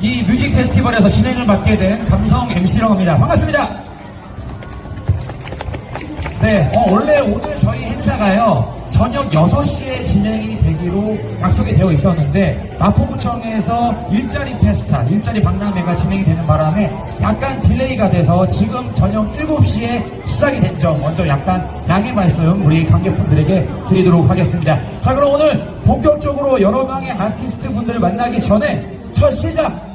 이 뮤직 페스티벌에서 진행을 맡게 된 감성 MC라고 합니다. 반갑습니다. 네, 어, 원래 오늘 저희 행사가요, 저녁 6시에 진행이 되기로 약속이 되어 있었는데, 마포구청에서 일자리 페스타, 일자리 박람회가 진행이 되는 바람에 약간 딜레이가 돼서 지금 저녁 7시에 시작이 된 점 먼저 약간 양해 말씀 우리 관객분들에게 드리도록 하겠습니다. 자, 그럼 오늘 본격적으로 여러 명의 아티스트 분들을 만나기 전에 첫 시작!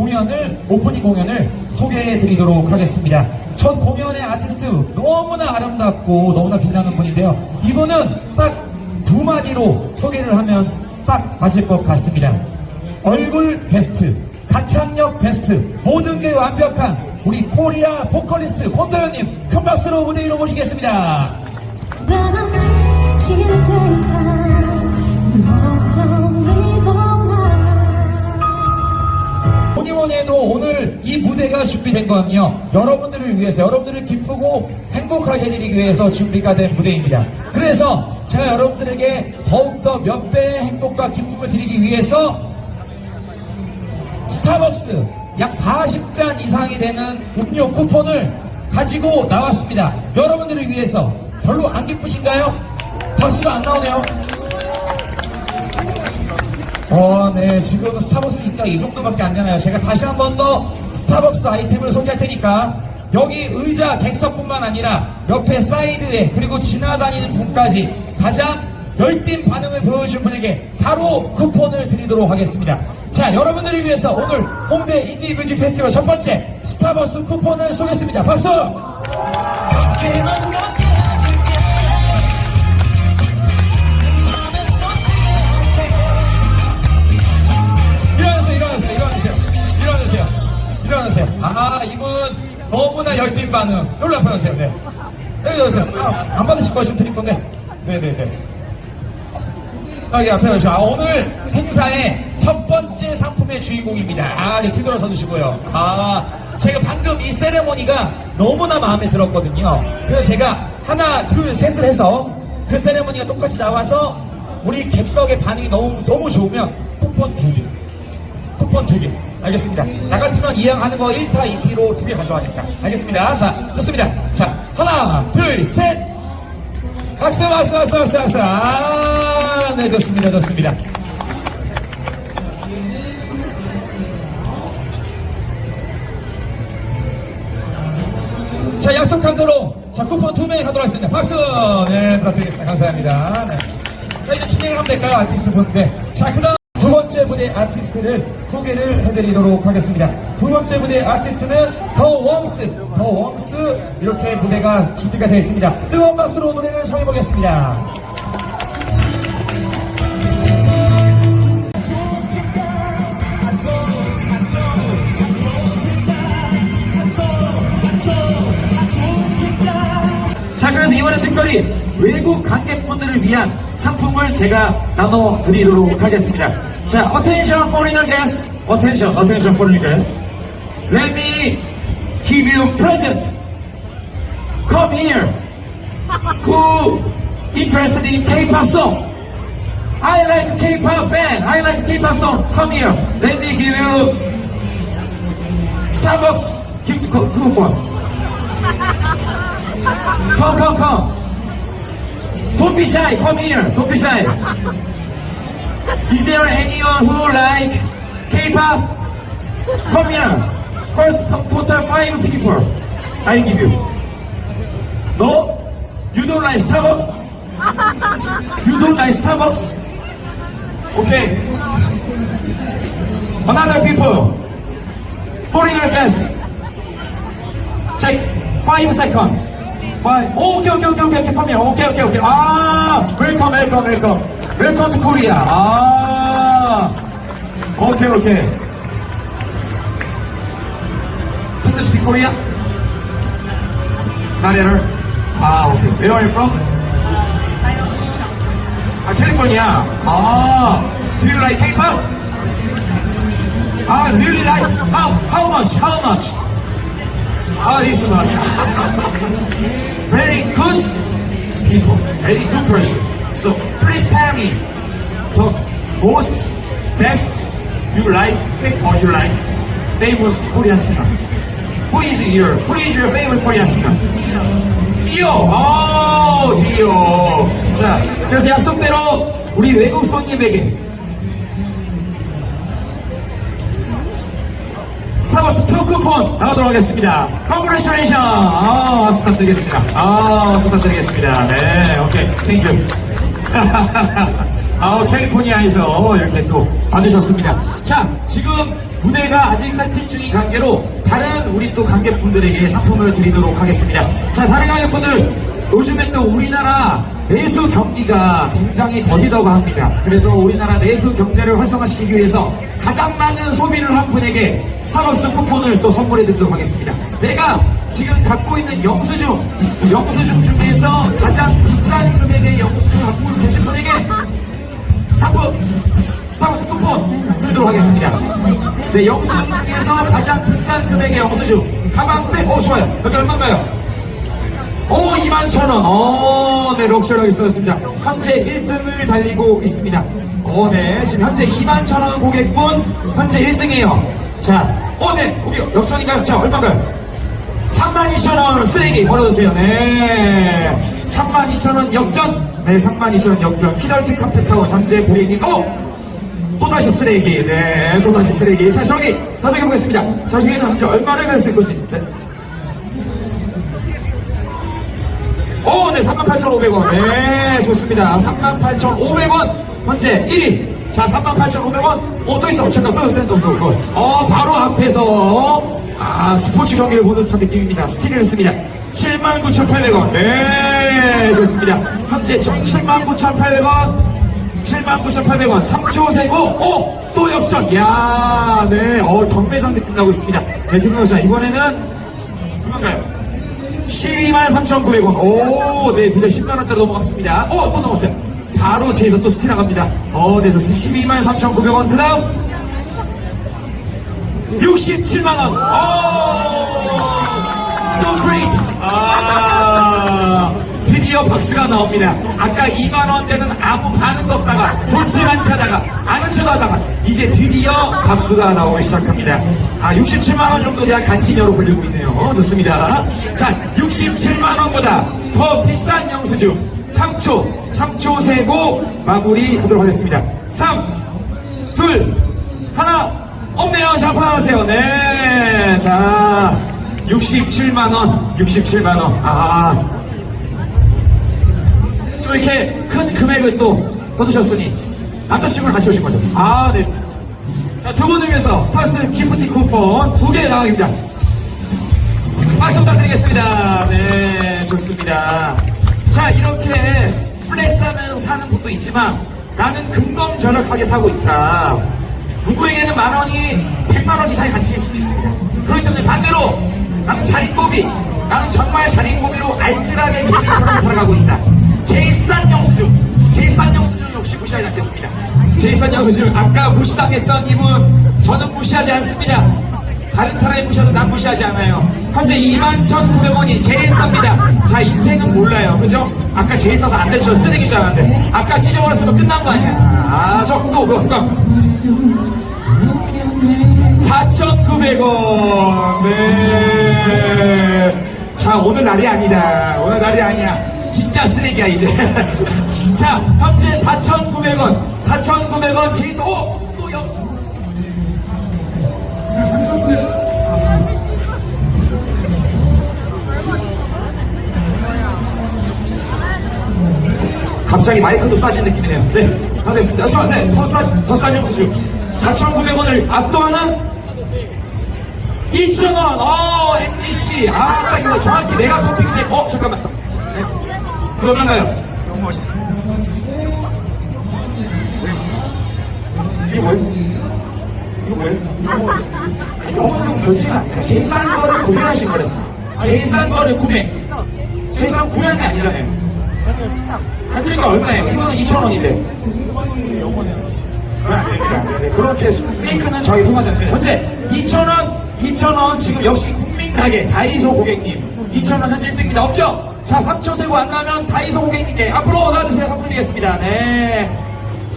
공연을 오프닝 공연을 소개해 드리도록 하겠습니다. 첫 공연의 아티스트 너무나 아름답고 너무나 빛나는 분인데요. 이분은 딱 두 마디로 소개를 하면 딱 맞을 것 같습니다. 얼굴 베스트, 가창력 베스트, 모든 게 완벽한 우리 코리아 보컬리스트 권도현님 큰 박수로 무대 위로 모시겠습니다. 이 무대가 준비된 거는요. 여러분들을 위해서 여러분들을 기쁘고 행복하게 해드리기 위해서 준비가 된 무대입니다. 그래서 제가 여러분들에게 더욱더 몇 배의 행복과 기쁨을 드리기 위해서 스타벅스 약 40잔 이상이 되는 음료 쿠폰을 가지고 나왔습니다. 여러분들을 위해서. 별로 안 기쁘신가요? 박수가 안 나오네요 어, 네. 지금 스타벅스 입가 이 정도밖에 안 되나요? 제가 다시 한 번 더 스타벅스 아이템을 소개할 테니까 여기 의자 객석뿐만 아니라 옆에 사이드에 그리고 지나다니는 분까지 가장 열띤 반응을 보여주신 분에게 바로 쿠폰을 드리도록 하겠습니다. 자, 여러분들을 위해서 오늘 홍대 인디 뮤직 페스티벌 첫 번째 스타벅스 쿠폰을 쏘겠습니다. 박수! 반응. 여기로 앞에 오세요. 네. 여기 오세요. 아, 안 받으실 거시면 드릴 건데. 네네네. 여기 앞에 오세요. 아, 오늘 행사의 첫 번째 상품의 주인공입니다. 아, 네, 뒤돌아 서 주시고요. 아, 제가 방금 이 세레모니가 너무나 마음에 들었거든요. 그래서 제가 하나, 둘, 셋을 해서 그 세레모니가 똑같이 나와서 우리 객석의 반응이 너무, 너무 좋으면 쿠폰 두 개. 쿠폰 두 개. 알겠습니다. 나 같으면 이왕 하는 거 1타 2피로 두 개 가져가니까. 알겠습니다. 자, 좋습니다. 자, 하나, 둘, 셋. 박수, 박수, 박수, 박수, 박수. 아, 네, 좋습니다. 좋습니다. 자, 약속한 대로, 자, 쿠폰 두 명이 가도록 하겠습니다. 박수! 네, 부탁드리겠습니다. 감사합니다. 네. 자, 이제 진행을 하면 될까요? 아티스트 분인데. 자, 그 다음 두 번째 무대 아티스트를 소개를 해드리도록 하겠습니다. 두 번째 무대 아티스트는 더 웡스, 더 웡스 이렇게 무대가 준비가 되어 있습니다. 뜨거운 박수로 노래를 청해보겠습니다. 자, 그래서 이번에 특별히 외국 관객분들을 위한 상품을 제가 나눠드리도록 하겠습니다. 자, attention foreigner guests, attention, attention foreigner guests. Let me give you a present. Come here. Who interested in K-pop song? I like K-pop fan. I like K-pop song. Come here. Let me give you Starbucks gift co- coupon. Come, come, come. Don't be shy. Come here. Don't be shy. Is there anyone who like K-pop? Come here. First, to- total five people. I give you. No? You don't like Starbucks? You don't like Starbucks? Okay. Another people. Foreigner guest. Check. Five okay, okay, okay, okay. Come here. Okay, okay, okay. Ah, welcome, welcome, welcome. Welcome to Korea. Ah. Okay, okay. Can you speak Korean? Not at all. Ah, okay. Where are you from? Ah, California. Ah. Do you like K-pop? Ah, really like? How, how much? How much? Ah, this much. very good people, very good person. So please tell me the most best You like or you like famous Korean singer? Who is your Who is your favorite Korean singer? 디오. 어, 디오. 자, 그래서 약속대로 우리 외국 손님에게 스타벅스 투 쿠폰 나가도록 하겠습니다. 컨그레이션레이션! 아, 부탁드리겠습니다. 아, 부탁드리겠습니다. 네, 오케이. 땡큐. 아, 캘리포니아에서 이렇게 또 받으셨습니다. 자, 지금 무대가 아직 세팅 중인 관계로 다른 우리 또 관객분들에게 상품을 드리도록 하겠습니다. 자, 다른 관객분들, 요즘에 또 우리나라 내수 경기가 굉장히 더디다고 합니다. 그래서 우리나라 내수 경제를 활성화시키기 위해서 가장 많은 소비를 한 분에게 스타벅스 쿠폰을 또 선물해 드리도록 하겠습니다. 내가 지금 갖고 있는 영수증, 영수증 중에서 가장 비싼 금액의 영수증을 갖고 계신 분에게 상품 스타벅스 쿠폰 드리도록 하겠습니다. 네, 영수증 중에서 가장 비싼 금액의 영수증 가방백, 오 좋아요. 여기 얼마인가요? 오, 2만 천 원. 어, 네, 럭셔리하게 써졌습니다. 현재 1등을 달리고 있습니다. 오, 네. 지금 현재 2만 천 원 고객분, 현재 1등이에요. 자, 오, 네. 여기 역전인가요? 자, 얼마인가요? 32,000원 쓰레기 버려주세요. 네. 32,000원 역전. 네, 32,000원 역전. 히덜트 카페타운 현재 고객님. 오! 또다시 쓰레기. 네, 또다시 쓰레기. 자, 저기, 자, 저기 보겠습니다. 자, 저기는 현재 얼마를 갈 수 있을지. 네. 오, 네, 38,500원. 네, 좋습니다. 38,500원. 현재 1위. 자, 38,500원. 어, 또 있어. 잠깐, 또, 또, 또, 또, 또. 어, 바로 앞에서, 아, 스포츠 경기를 보는 듯한 느낌입니다. 스틸을 했습니다. 79,800원. 네, 좋습니다. 현재 79,800원. 79,800원. 3초 세고, 오! 또 역전. 야 네, 어, 경매장 느낌 나고 있습니다. 네, 김성호 이번에는, 얼마인가요? 12만 3,900원. 오, 네, 드디어 10만원대로 넘어갔습니다. 오, 또 넘었어요. 바로 뒤에서 또 스티 나갑니다. 어, 네, 좋습니다. 12만 3,900원. 그 다음, 67만원. 오, so great. 아, 드디어 박수가 나옵니다. 아까 2만원대는 아무 반응도 없다가, 볼지만 차다가, 아는 척 하다가, 이제 드디어 박수가 나오기 시작합니다. 아, 67만원 정도 대한 간지녀로 불리고 있네요. 어, 좋습니다. 자, 67만원보다 더 비싼 영수증, 3초, 3초 세고 마무리 하도록 하겠습니다. 3, 2, 하나, 없네요. 자, 풀어나세요. 네. 자, 67만원, 67만원. 아. 좀 이렇게 큰 금액을 또 써주셨으니 남자친구를 같이 오신 거죠. 아, 네. 자, 두 분을 위해서 스타스 기프티 쿠폰 두 개 나가겠습니다. 박수 부탁드리겠습니다. 네, 좋습니다. 자, 이렇게 플렉스하면서 사는 분도 있지만 나는 근검절약하게 사고 있다. 누구에게는 만 원이 백만 원 이상의 가치일 수도 있습니다. 그렇기 때문에 반대로 나는 자린고비, 나는 정말 자린고비로 알뜰하게 개인처럼 살아가고 있다. 제일 싼 영수증, 제일 싼 영수증 역시 무시하지 않겠습니다. 제일 싼 영수증, 아까 무시당했던 이분, 저는 무시하지 않습니다. 다른 사람이 무시해도 난 무시하지 않아요. 현재 21,900원이 제일 쌉니다. 자, 인생은 몰라요. 그죠? 아까 제일 싸서 안 되죠. 쓰레기 줄 알았는데. 아까 찢어버렸으면 끝난 거 아니야. 아, 저, 또, 뭐, 그거. 4,900원. 네. 자, 오늘 날이 아니다. 오늘 날이 아니야. 진짜 쓰레기야, 이제. 자, 현재 4,900원. 4,900원 제일 싸, 갑자기 마이크도 싸진 느낌이네요. 네, 가겠습니다. 저, 네, 더 싸, 더싼 영수증. 4,900원을 압도하는 2,000원. 어, MGC. 아, 아까 이거 정확히 내가 토핑인데, 어, 잠깐만. 네. 얼마나요? 이게 뭐예요? 이거 뭐예요? 영어는 결제가 아니죠. 제일 싼 거를 구매하신. 제일 싼 거를 구매. 제일 싼 구매한 게 아니잖아요. 아, 그러니까 얼마예요? 이거는 2,000원인데. 그렇게 페이크는 저희 통하지 않습니다. 현재 2,000원, 2,000원 지금 역시 국민 가게 다이소 고객님 2,000원 현재 1등입니다. 없죠? 자, 3초 세고 안 나면 다이소 고객님께 앞으로 나와주세요. 상품 드리겠습니다. 네.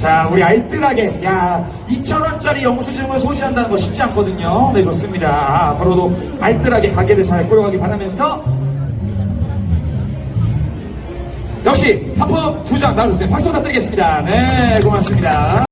자, 우리 알뜰하게, 야, 2,000원짜리 영수증을 소지한다는 거 쉽지 않거든요. 네, 좋습니다. 아, 앞으로도 알뜰하게 가게를 잘 꾸려가기 바라면서, 역시 상품 두 장 나눠주세요. 박수 부탁드리겠습니다. 네, 고맙습니다.